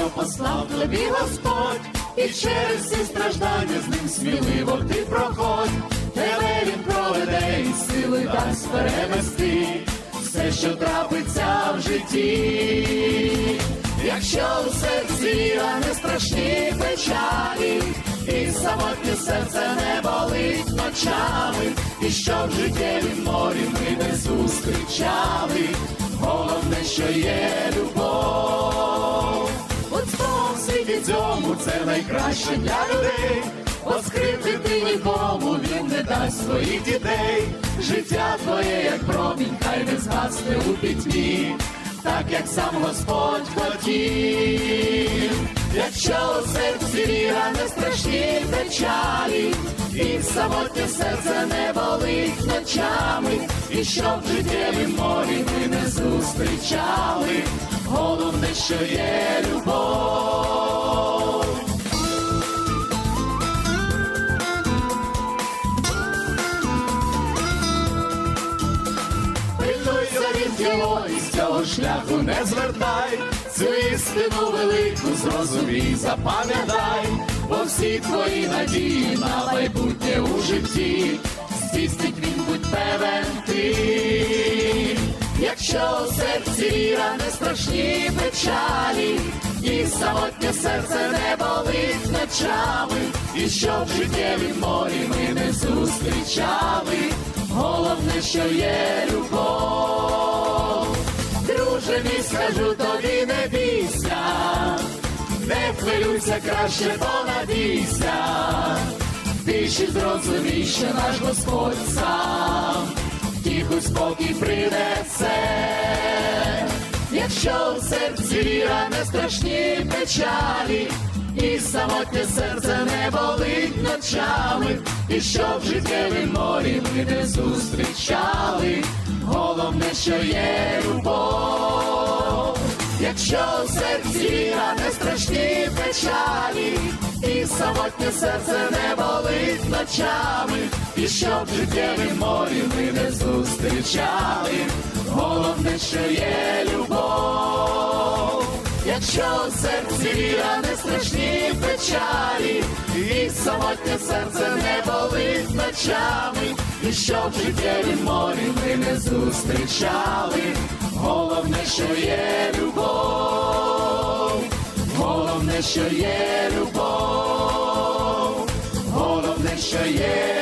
що послав тобі Господь, і через всі страждання з ним сміливо ти проходь, тебе він проведе і сили дасть перевести все, що трапиться в житті. Якщо у серці віра не страшні печалі, і самотнє серце не болить ночами, і що в життєвім морі ми не зустрічали, головне, що є любов. Це найкраще для людей, бо скрипити нікому він не дасть своїх дітей. Життя твоє, як промінь, хай не згасне у пітьмі, так як сам Господь хотів. Якщо у серці віра не страшні печалі, і самотнє серце не болить ночами, і щоб в життєвім морі ми не зустрічали, головне, що є любов. Від і з цього шляху не звертай, цю істину велику зрозумій, запам'ятай, бо всі твої надії на майбутнє у житті, здійснить він будь певен ти. Якщо у серці віра не страшні печалі, і самотнє серце не болить ночами, і що в життєвім морі ми не зустрічали, головне, що є любов. Друже скажу тобі, не бійся, не хвилюйся, краще понадійся, ще зрозумій, що наш Господь сам тихо спокій принесе. Якщо в серці віра не страшні печалі, і самотнє серце не болить ночами, і що в життєвім морі ми не зустрічали, головне, що є любов. Якщо в серці рани страшні печалі, і самотнє серце не болить ночами, і щоб життєві морі ми не зустрічали, головне, що є любов. Якщо в серці віра не страшні печалі, і самотнє серце не болить ночами, і що в життєвім морі ми не зустрічали, головне, що є любов, головне, що є любов, головне, що є